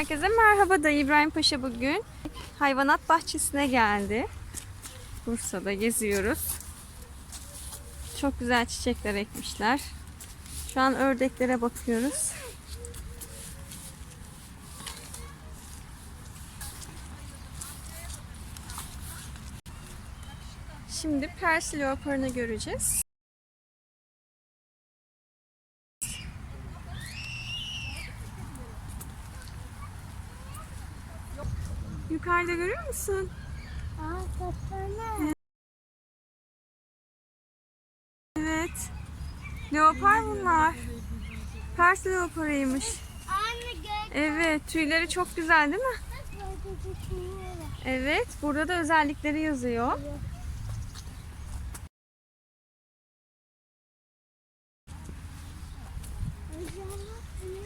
Herkese merhaba da İbrahim Paşa bugün hayvanat bahçesine geldi. Bursa'da geziyoruz. Çok güzel çiçekler ekmişler. Şu an ördeklere bakıyoruz. Şimdi Persi leoparını göreceğiz. Yukarıda görüyor musun? Aa kapana. Evet. Leopar bunlar. Pers leoparıymış. Evet, tüyleri çok güzel değil mi? Evet, burada da özellikleri yazıyor.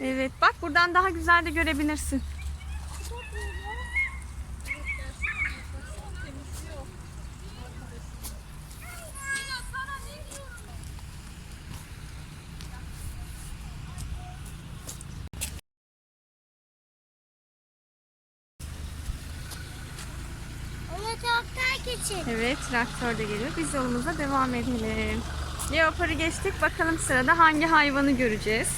Evet, bak buradan daha güzel de görebilirsin. Ama çok daha küçük. Evet, traktör de geliyor. Biz yolumuza devam edelim. Leoparı geçtik. Bakalım sırada hangi hayvanı göreceğiz?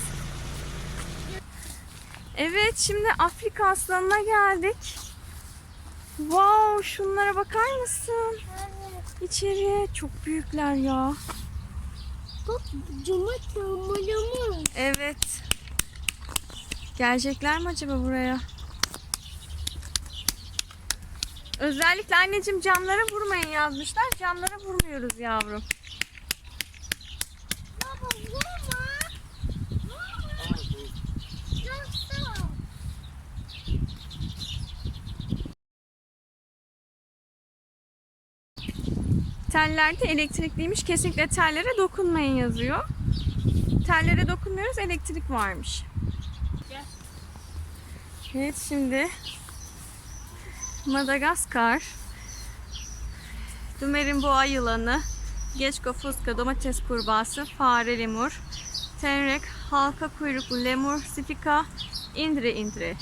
Evet, şimdi Afrika aslanına geldik. Wow, şunlara bakar mısın? Evet. İçeri çok büyükler ya. Bak cama çamurlumu. Evet. Gelecekler mi acaba buraya? Özellikle anneciğim camlara vurmayın yazmışlar. Camlara vurmuyoruz yavrum. Baba vurma. Vurma. Yoksa. Teller de elektrikliymiş. Kesinlikle tellere dokunmayın yazıyor. Tellere dokunmuyoruz. Elektrik varmış. Evet şimdi Madagaskar. Dümerin boğa yılanı. Geçko fuska domates kurbağası fare lemur. Tenrek halka kuyruklu lemur sifika indire indire.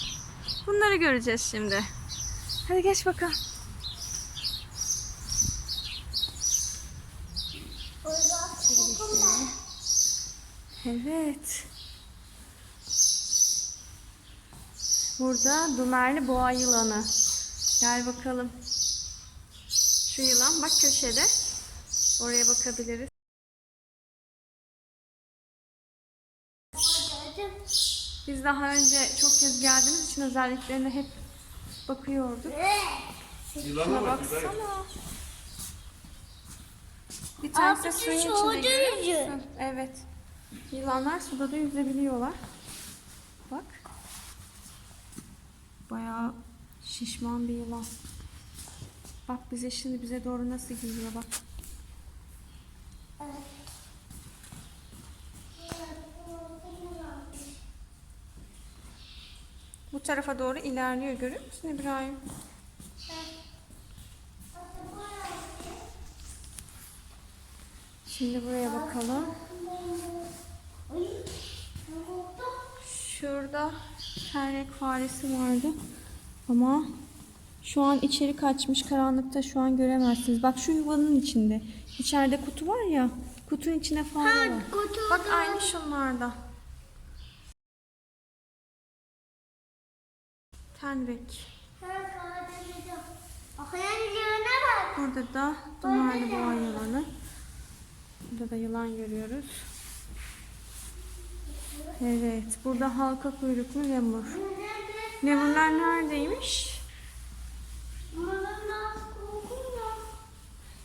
Bunları göreceğiz şimdi. Hadi geç bakalım. Evet. Burada Dumerli boğa yılanı. Gel bakalım. Şu yılan bak köşede. Oraya bakabiliriz. Biz daha önce çok kez geldiğimiz için özelliklerine hep bakıyorduk. Şuna baksana. Bir tanesi suyun içinde? Evet. Yılanlar suda da yüzebiliyorlar. Bak. Bayağı şişman bir yılan. Bak bize şimdi bize doğru nasıl geliyor bak. Bu tarafa doğru ilerliyor görüyor musun İbrahim? Şimdi buraya bakalım. Şurada ternek faresi vardı. Ama şu an içeri kaçmış karanlıkta şu an göremezsiniz. Bak şu yuvanın içinde. İçeride kutu var ya. Kutunun içine fare var. Bak aynı şunlarda. Bak. Burada da dumanlı boğa yılanı. Burada da yılan görüyoruz. Evet. Burada halka kuyruklu lemur. Lemurlar neredeymiş?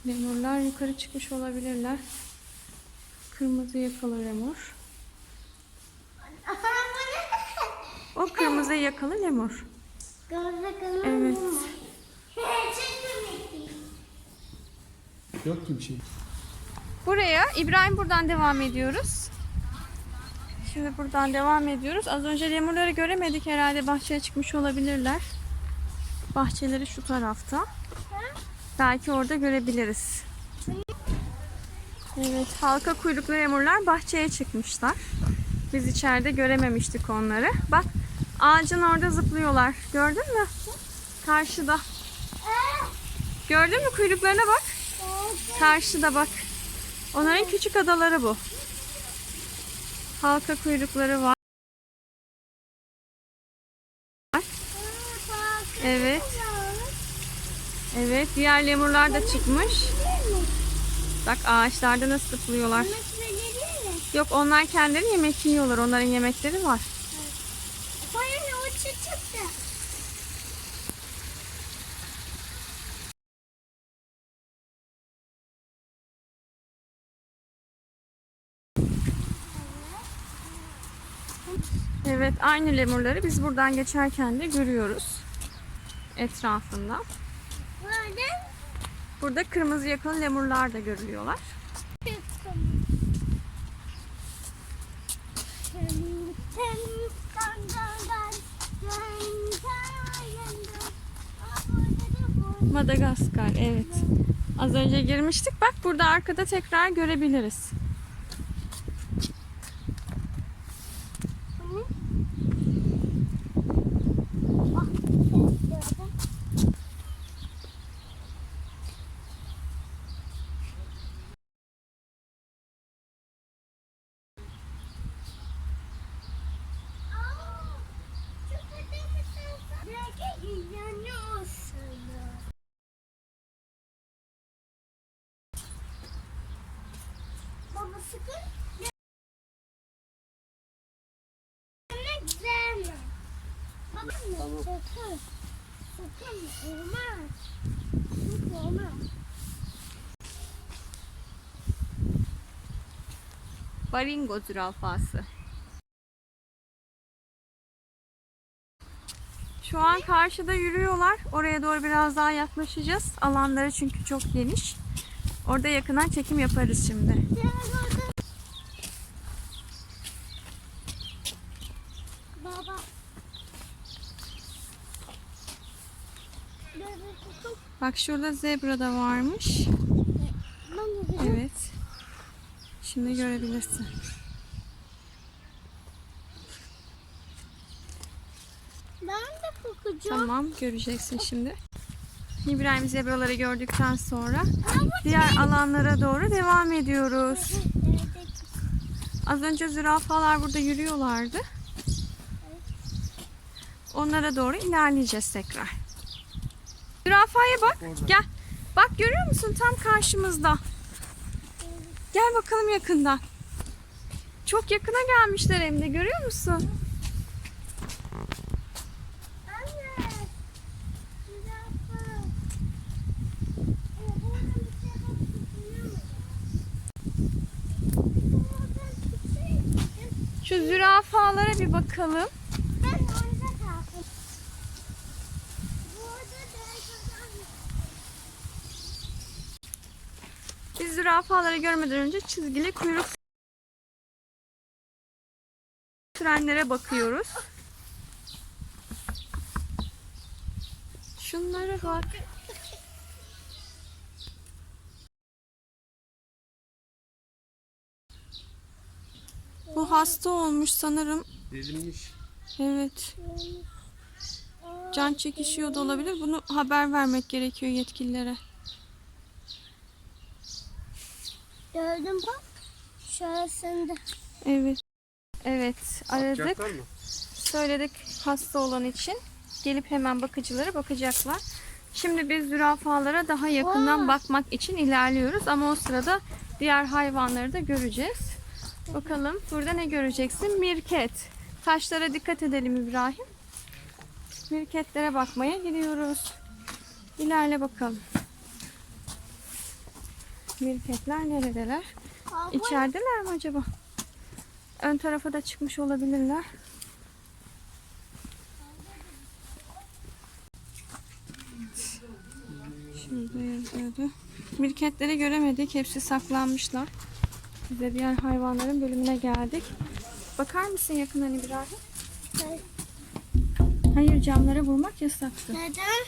Lemurlar yukarı çıkmış olabilirler. Kırmızı yakalı lemur. O kırmızı yakalı lemur. Evet. Yok ki bir şey. Buraya İbrahim buradan devam ediyoruz. Şimdi buradan devam ediyoruz. Az önce lemurları göremedik herhalde bahçeye çıkmış olabilirler. Bahçeleri şu tarafta. Belki orada görebiliriz. Evet, halka kuyruklu lemurlar bahçeye çıkmışlar. Biz içeride görememiştik onları. Bak, Ağacın orada zıplıyorlar. Gördün mü? Karşıda. Gördün mü kuyruklarına bak. Karşıda bak. Onların küçük adaları bu. Halka kuyrukları var. Evet. Evet. Diğer lemurlar da çıkmış. Bak ağaçlarda nasıl zıplıyorlar. Yok onlar kendileri yemek yiyorlar. Onların yemekleri var. Hayır o çıktı. Evet aynı lemurları biz buradan geçerken de görüyoruz. Etrafında. Burada kırmızı yakalı lemurlar da görülüyorlar. Madagaskar evet. Az önce girmiştik. Bak burada arkada tekrar görebiliriz. Hı? Bak, gördüm. Aa, çok önemli sen- Belki inanıyorsun. Baba sakın. Sakın. Baringo zürafası. Şu an karşıda yürüyorlar. Oraya doğru biraz daha yaklaşacağız. Alanları çünkü çok geniş. Orada yakından çekim yaparız şimdi. Gel orada. Baba. Bebe sakın. Bak şurada zebra da varmış. Evet. Şimdi görebilirsin. Ben de bakacağım. Tamam göreceksin şimdi. İbrahim zebraları gördükten sonra diğer alanlara doğru devam ediyoruz. Az önce zürafalar burada yürüyorlardı. Onlara doğru ilerleyeceğiz tekrar. Zürafaya bak. Gel. Bak görüyor musun tam karşımızda. Gel bakalım yakından. Çok yakına gelmişler hem de görüyor musun? Şu zürafalara bir bakalım. Ben orada kalktım. Burada da Biz zürafaları görmeden önce çizgili kuyruk trenlere bakıyoruz. Şunlara bak. Bu hasta olmuş sanırım. Delinmiş. Evet. Can çekişiyor da olabilir. Bunu haber vermek gerekiyor yetkililere. Gördün bak. Şurasında. Evet. Evet. Aradık. Mı? Söyledik hasta olan için. Gelip hemen bakıcılara bakacaklar. Şimdi biz zürafalara daha yakından Vay. bakmak için ilerliyoruz. Ama o sırada diğer hayvanları da göreceğiz. Bakalım burada ne göreceksin? Mirket. Taşlara dikkat edelim İbrahim. Mirketlere bakmaya gidiyoruz. İlerle bakalım. Mirketler neredeler? Abla, İçerideler mi acaba? Ön tarafa da çıkmış olabilirler. Şurada yazıyordu. Mirketleri göremedik. Hepsi saklanmışlar. Biz de diğer hayvanların bölümüne geldik. Bakar mısın yakından İbrahim? Hayır camlara vurmak yasaktı. Neden?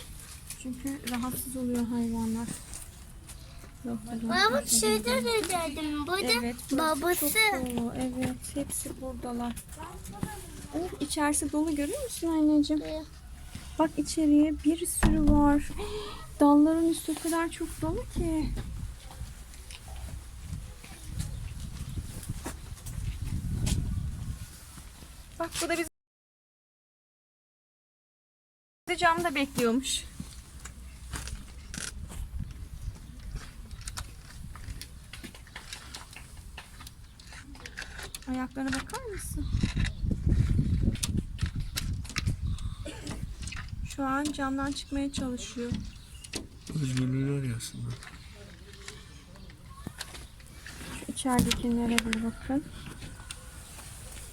Çünkü rahatsız oluyor hayvanlar. Baba şeyde de dedim. Burada Evet, babası. çok dolu. Evet, hepsi buradalar. Oh, içerisi dolu görüyor musun anneciğim? Bak içeriye bir sürü var. Dalların üstü o kadar çok dolu ki. Bak bu da bizi camda bekliyormuş. Ayaklarına bakar mısın? Şu an camdan çıkmaya çalışıyor. Özgürlüğü arıyorsun. Şu içeridekilere bir bakın.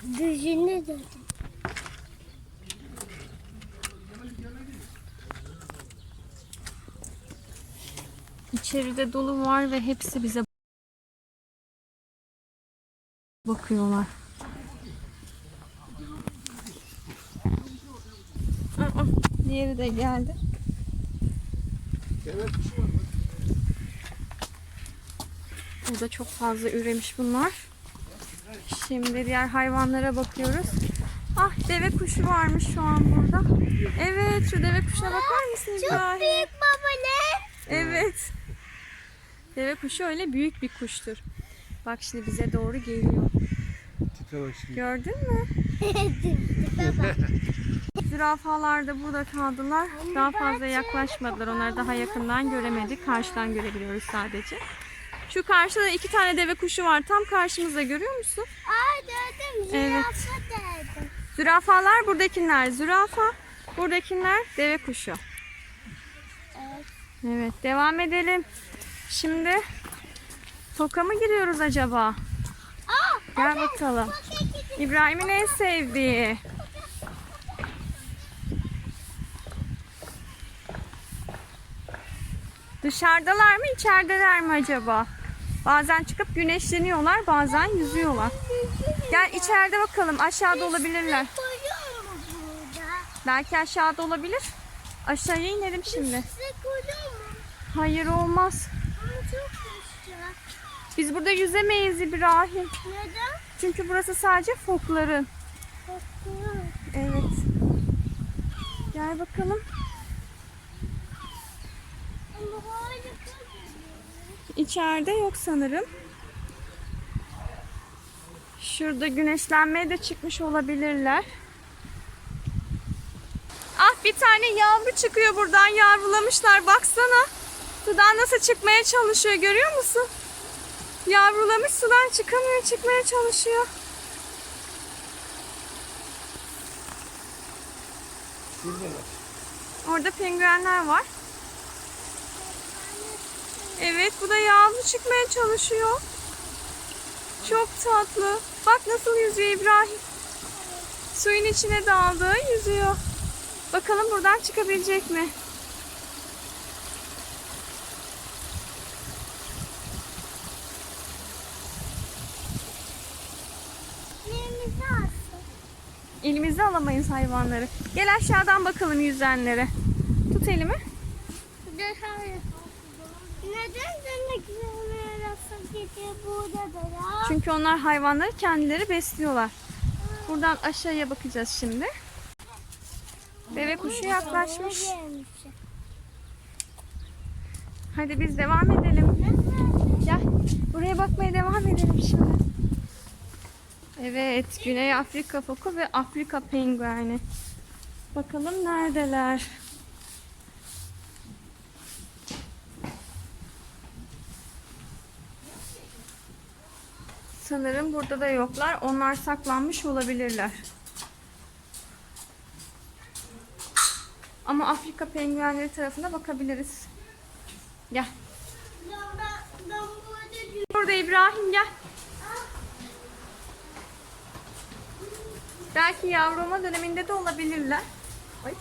Düzünü de. İçeride dolu var ve hepsi bize bakıyorlar. Aa, diğeri de geldi. Burada çok fazla üremiş bunlar. Şimdi diğer hayvanlara bakıyoruz. Ah deve kuşu varmış şu an burada. Evet şu deve kuşuna bakar mısın İbrahim? Büyük baba ne? Evet. Deve kuşu öyle büyük bir kuştur. Bak şimdi bize doğru geliyor. Tipe bak şimdi. Gördün mü? baba. Zürafalar da burada kaldılar. Daha fazla yaklaşmadılar. Onları daha yakından göremedik. Karşıdan görebiliyoruz sadece. Şu karşıda iki tane deve kuşu var. Tam karşımızda görüyor musun? Aa gördüm. Evet. Zürafa derdim. Zürafalar buradakiler. Zürafa buradakiler deve kuşu. Evet. Evet devam edelim. Şimdi toka mı giriyoruz acaba? Aa, Gel bakalım. paketi. İbrahim'in en sevdiği. Dışarıdalar mı içerideler mi acaba? Bazen çıkıp güneşleniyorlar bazen yüzüyorlar. Gel içeride bakalım aşağıda olabilirler. Belki aşağıda olabilir. Aşağıya inelim şimdi. Hayır olmaz. Biz burada yüzemeyiz İbrahim. Neden? Çünkü burası sadece fokların. Kokuyor. Evet. Gel bakalım. İçeride yok sanırım. Şurada güneşlenmeye de çıkmış olabilirler. Ah bir tane yavru çıkıyor buradan yavrulamışlar baksana. Sudan nasıl çıkmaya çalışıyor görüyor musun? Yavrulamış sudan çıkamıyor çıkmaya çalışıyor. Orada penguenler var. Evet bu da yavru çıkmaya çalışıyor. Çok tatlı. Bak nasıl yüzüyor İbrahim. Suyun içine daldı yüzüyor. Bakalım buradan çıkabilecek mi? Elimizde alamayız hayvanları. Gel aşağıdan bakalım yüzenlere. Tut elimi. Neden demek? Çünkü onlar hayvanları kendileri besliyorlar. Buradan aşağıya bakacağız şimdi. Deve kuşu yaklaşmış. Hadi biz devam edelim. Gel. Buraya bakmaya devam edelim şimdi. Evet, Güney Afrika foku ve Afrika pengueni. Bakalım neredeler? Sanırım burada da yoklar. Onlar saklanmış olabilirler. Ama Afrika penguenleri tarafına bakabiliriz. Gel. Burada İbrahim gel. Belki yavrulama döneminde de olabilirler. Ay.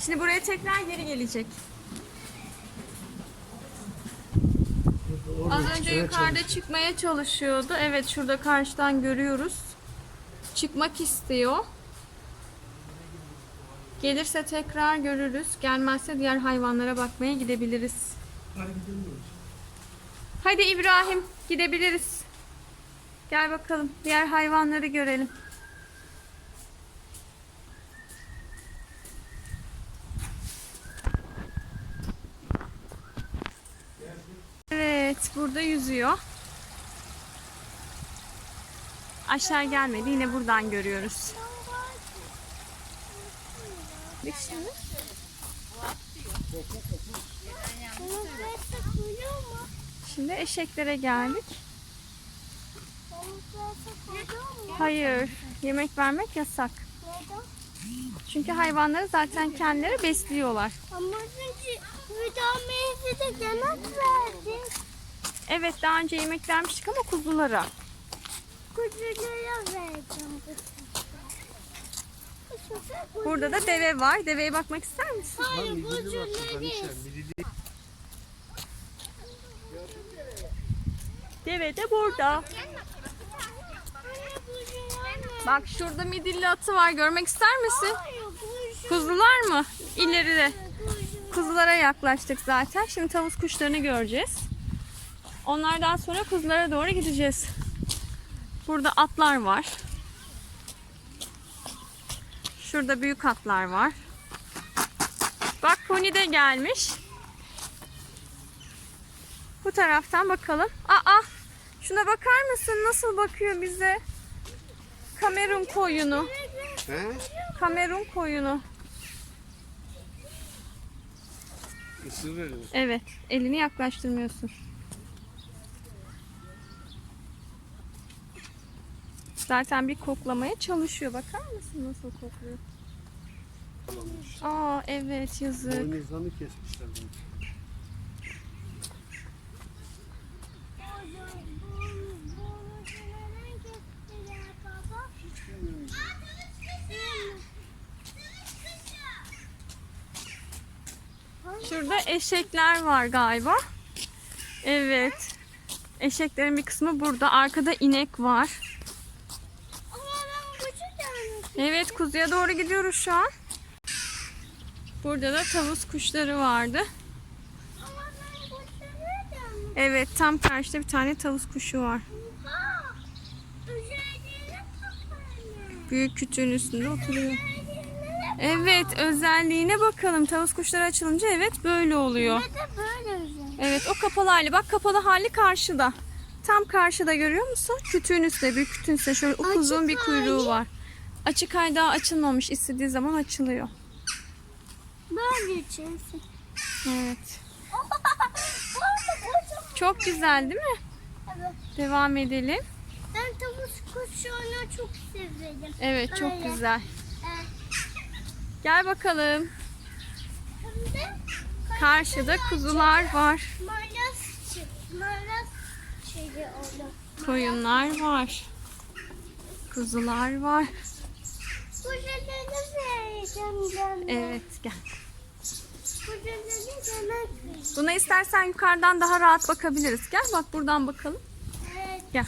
Şimdi buraya tekrar geri gelecek. Az önce yukarıda çıkmaya çalışıyordu. Evet şurada karşıdan görüyoruz. Çıkmak istiyor. Gelirse tekrar görürüz. Gelmezse diğer hayvanlara bakmaya gidebiliriz. Hadi İbrahim gidebiliriz. Gel bakalım diğer hayvanları görelim. Evet burada yüzüyor. Aşağı gelmedi yine buradan görüyoruz. Bak şimdi. Şimdi eşeklere geldik. Hayır. Yemek vermek yasak. Neden? Çünkü hayvanları zaten kendileri besliyorlar. Ama çünkü vitamini de yemek verdik. Evet daha önce yemek vermiştik ama kuzulara. Kuzulara verdim. Burada da deve var. Deveye bakmak ister misin? Hayır kuzulara Deve de burada. Bak şurada midilli atı var. Görmek ister misin? Kuzular mı? İleride. Kuzulara yaklaştık zaten. Şimdi tavus kuşlarını göreceğiz. Onlardan sonra kuzulara doğru gideceğiz. Burada atlar var. Şurada büyük atlar var. Bak pony de gelmiş. Bu taraftan bakalım. Aa! Şuna bakar mısın? Nasıl bakıyor bize? Kamerun koyunu. He? Kamerun koyunu. Isır verir. Evet. Elini yaklaştırmıyorsun. Zaten bir koklamaya çalışıyor. Bakar mısın nasıl kokluyor? Aa evet yazık. Boynuzlarını kesmişler bunu. Şurada eşekler var galiba. Evet. Eşeklerin bir kısmı burada. Arkada inek var. Evet kuzuya doğru gidiyoruz şu an. Burada da tavus kuşları vardı. Evet tam karşıda bir tane tavus kuşu var. Büyük kütüğün üstünde oturuyor. Evet özelliğine bakalım. Tavus kuşları açılınca evet böyle oluyor. Evet o kapalı hali. Bak kapalı hali karşıda. Tam karşıda görüyor musun? Kütüğün üstte, büyük kütüğün üstte şöyle upuzun bir kuyruğu var. Açık ay daha açılmamış. İstediği zaman açılıyor. Böyle içersin. Evet. Çok güzel değil mi? Evet. Devam edelim. Ben tavus kuşunu çok severim. Evet çok Öyle. güzel. Gel bakalım. Karşıda kuzular var. Koyunlar var. Kuzular var. Evet gel. Buna istersen yukarıdan daha rahat bakabiliriz. Gel bak buradan bakalım. Gel.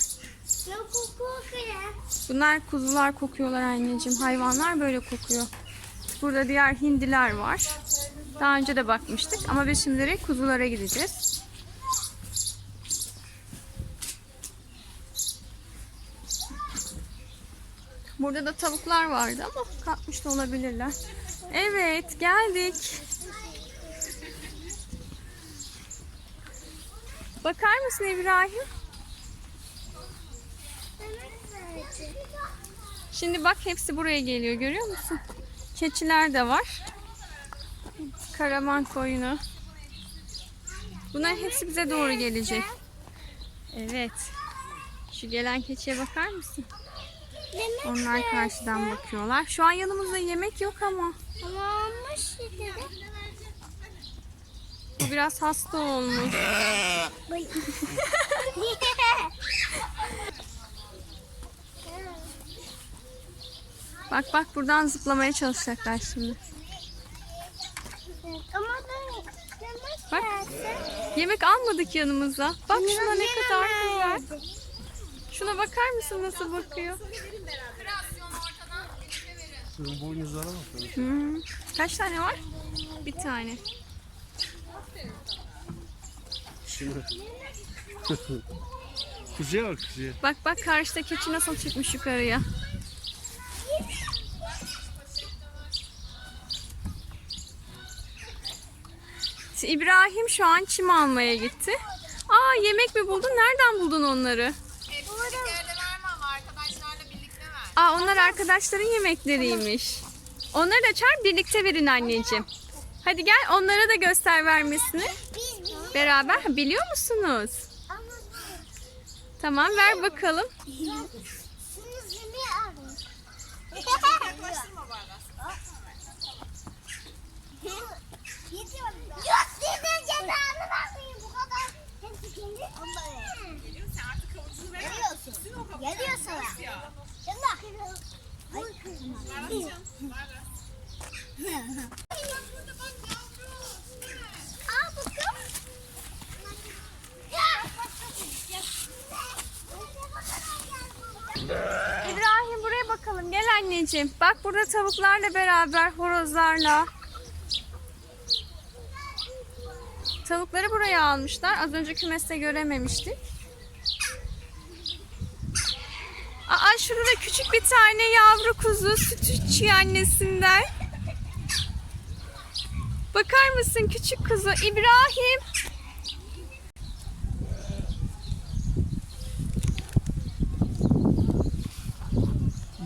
Bunlar kuzular kokuyorlar anneciğim. Hayvanlar böyle kokuyor. Burada diğer hindiler var. Daha önce de bakmıştık ama biz şimdi kuzulara gideceğiz. Burada da tavuklar vardı ama kalkmış da olabilirler. Evet geldik. Bakar mısın İbrahim? Şimdi bak hepsi buraya geliyor görüyor musun? Keçiler de var. Karaman koyunu. Bunlar hepsi bize doğru gelecek. Evet. Şu gelen keçiye bakar mısın? Yemek Onlar vereceğim. karşıdan bakıyorlar. Şu an yanımızda yemek yok ama. Ama almış. Bu biraz hasta olmuş. Bak bak buradan zıplamaya çalışacaklar şimdi. Ama ben yemek Bak. Yemek almadık yanımıza. Bak şuna ne kadar güzel. Şuna bakar mısın nasıl bakıyor? Şunun boynuzlara bak. Hmm. Kaç tane var? Bir tane. Şunu. kuzuya bak kuzuya. Bak bak karşıda keçi nasıl çıkmış yukarıya. İbrahim şu an çim almaya gitti. Aa yemek mi buldun? Nereden buldun onları? Ama arkadaşlarla birlikte ver. Aa onlar arkadaşların yemekleriymiş. Onları da çağır birlikte verin anneciğim. Hadi gel onlara da göster vermesini. Beraber biliyor musunuz? Ama Tamam ver bakalım. Geliyor sana. Ya. Yallah. Ay, Ver ver. Al bakalım. İbrahim buraya bakalım gel anneciğim. Bak burada tavuklarla beraber horozlarla. Tavukları buraya almışlar. Az önce kümeste görememiştik. Aa şurada da küçük bir tane yavru kuzu süt içiyor annesinden. Bakar mısın küçük kuzu İbrahim?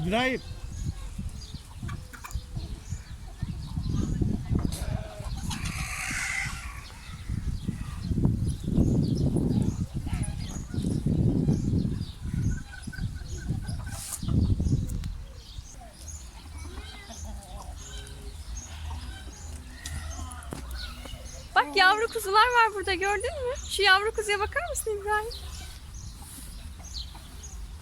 İbrahim. Yavru kuzular var burada gördün mü? Şu yavru kuzuya bakar mısın İbrahim?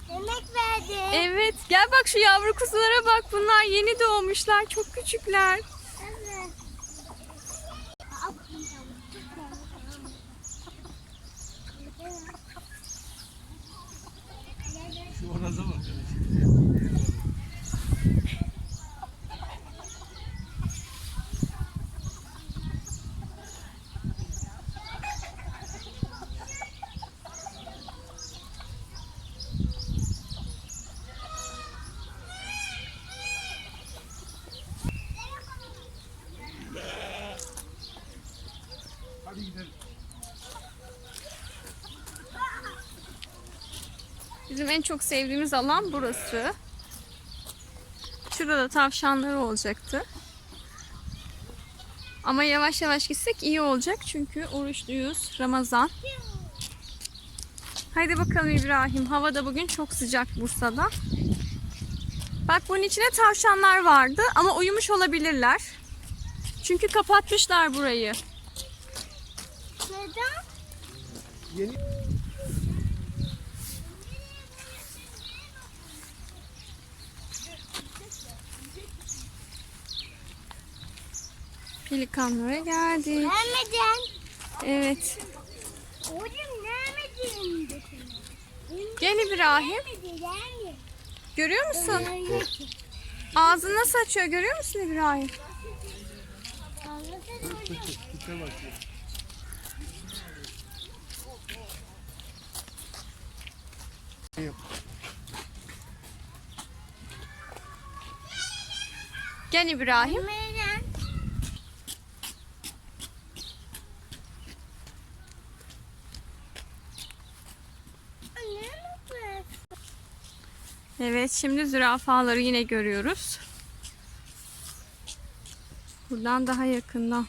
Yemek verdi. Evet gel bak şu yavru kuzulara bak bunlar yeni doğmuşlar çok küçükler. Evet. Şu oraza bak. Hadi gidelim. Bizim en çok sevdiğimiz alan burası. Şurada da tavşanları olacaktı. Ama yavaş yavaş gitsek iyi olacak çünkü oruçluyuz. Ramazan. Haydi bakalım İbrahim. Hava da bugün çok sıcak Bursa'da. Bak bunun içine tavşanlar vardı ama uyumuş olabilirler. Çünkü kapatmışlar burayı. Neden? Yeni Pelikanlara geldik. Vermedin. Evet. Oğlum vermedin. Gel İbrahim. Görüyor musun? Vermedi. Ağzını nasıl açıyor görüyor musun İbrahim? Anladın mı? tipe bak. ya. Yap. Gel İbrahim. Evet şimdi zürafaları yine görüyoruz. Buradan daha yakından.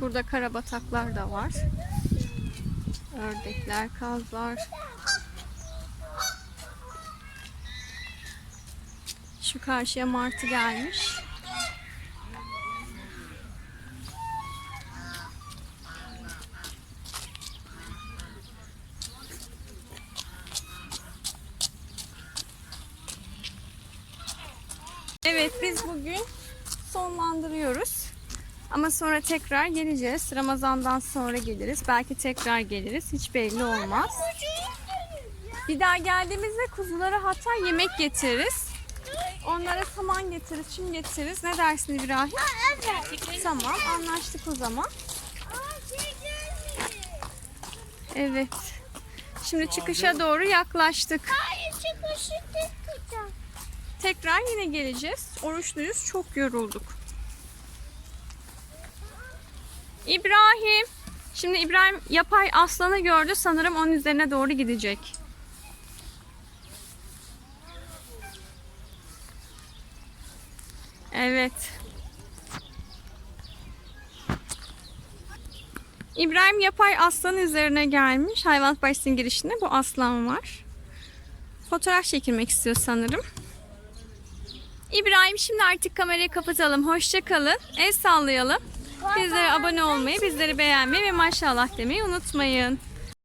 Burada karabataklar da var. Ördekler, kazlar. Şu karşıya martı gelmiş. Evet biz bugün sonlandırıyoruz. Ama sonra tekrar geleceğiz. Ramazan'dan sonra geliriz. Belki tekrar geliriz. Hiç belli olmaz. Bir daha geldiğimizde kuzulara hatta yemek getiririz. Onlara saman getiririz, çim getiririz. Ne dersin İbrahim? Evet. Tamam anlaştık o zaman. Evet. Şimdi çıkışa doğru yaklaştık. Hayır çıkışı tek tutar. tekrar yine geleceğiz. Oruçluyuz. Çok yorulduk. İbrahim. Şimdi İbrahim yapay aslanı gördü. Sanırım onun üzerine doğru gidecek. Evet. İbrahim yapay aslanın üzerine gelmiş. Hayvanat bahçesinin girişinde bu aslan var. Fotoğraf çekilmek istiyor sanırım. İbrahim şimdi artık kamerayı kapatalım. Hoşça kalın. El sallayalım. Bizlere abone olmayı, bizleri beğenmeyi ve maşallah demeyi unutmayın.